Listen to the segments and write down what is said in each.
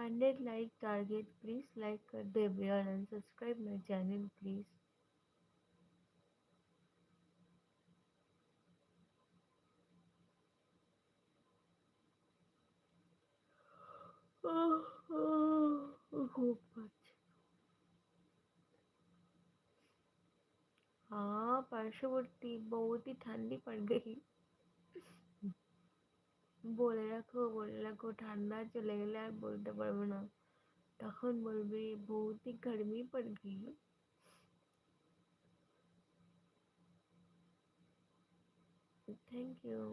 Hundred like target please like कर दे beer and subscribe my channel please हाँ पार्श्वर्ती बहुत ही ठंडी पड़ गई বলে রাখো বলে রাখো ঠান্ডা চলে গেলে আর বলতে পারবো না তখন বলবে বহুত গরমি गर्मी पड़ गई थैंक यू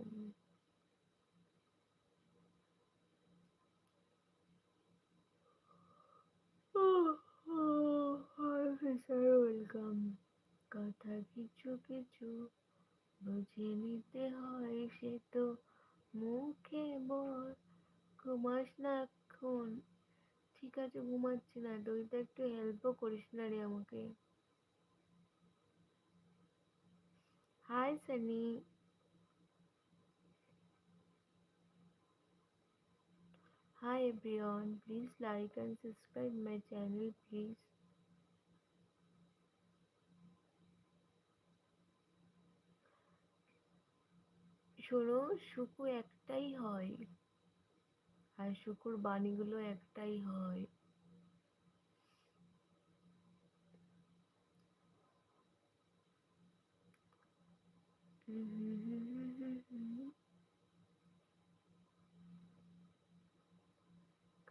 ওয়েলকাম কথা কিছু কিছু বুঝে নিতে হয় সে তো মুখে বল ঘুমাস না এখন ঠিক আছে ঘুমাচ্ছি না তুইটা একটু হেল্পও করিস না রে আমাকে hi Sunny Hi everyone, please like and subscribe my channel please. শোনো শুকু একটাই হয় আর শুকুর বাণীগুলো একটাই হয়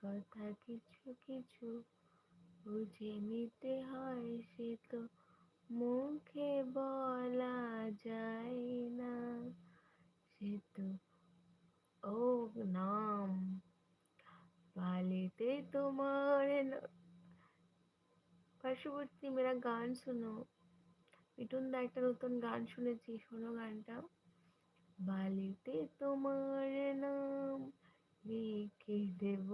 কথা কিছু কিছু বুঝে নিতে হয় সে তো মুখে বলা যায় না সেতু ও নাম পালিতে তোমার পার্শ্ববর্তী মেয়েরা গান শোনো মিটুন দা একটা নতুন গান শুনেছি শোনো গানটা বালিতে তোমার নাম লিখে দেব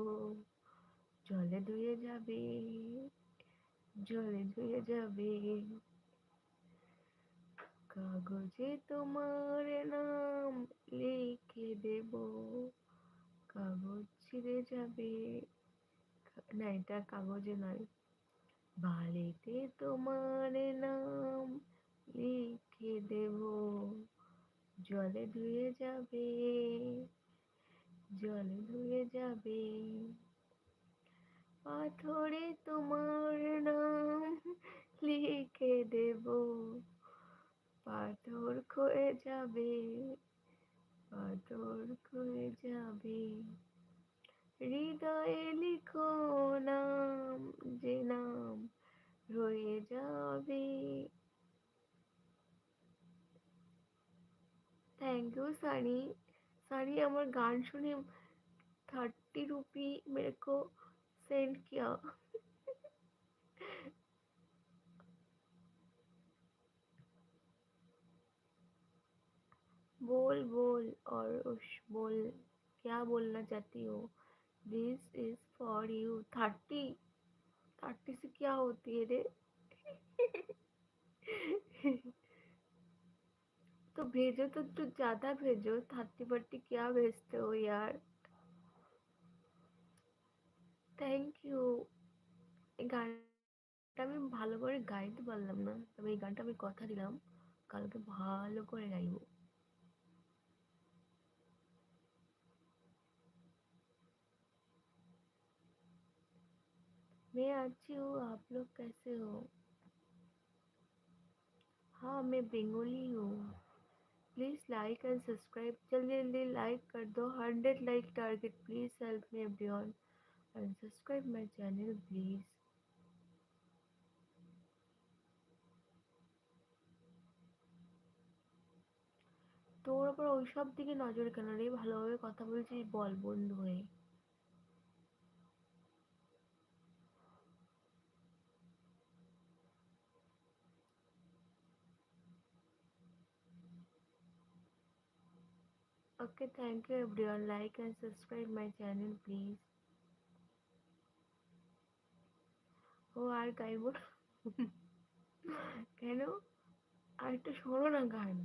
জলে ধুয়ে যাবে জলে ধুয়ে যাবে কাগজে তোমার নাম লিখে দেব কাগজ ছিঁড়ে যাবে না এটা কাগজে নয় বালিতে তোমার নাম লিখে দেব জলে ধুয়ে যাবে জলে ধুয়ে যাবে পাথরে তোমার নাম লিখে দেব আদর खोए যাবে আদর खोए যাবে হৃদয়ে লিখলাম যে নাম রয় যাবে थैंक यू সানি সানি আমার গান শুনি 30 রুপি মেরে কো সেন্ড কিয়া बोल बोल और उश बोल क्या बोलना चाहती हो this is for you thirty thirty से क्या होती है रे तो भेजो तो तू तो ज़्यादा भेजो थर्टी फर्टी क्या भेजते हो यार थैंक यू এই গানটা আমি ভালো করে গাইতে পারলাম না তবে এই গানটা আমি কথা দিলাম কালকে ভালো করে গাইবো मैं अच्छी हूँ आप लोग कैसे हो हाँ मैं बेंगोली हूँ प्लीज़ लाइक एंड सब्सक्राइब जल्दी जल्दी लाइक कर दो hundred like target please help me बियन and subscribe my channel please তোর ওপর ওইসব দিকে নজর কেন রে ভালোভাবে কথা বলছিস বল Okay, thank you everyone. Like and subscribe my channel, please. ও আর গাইব কেন আর একটা সরো না গান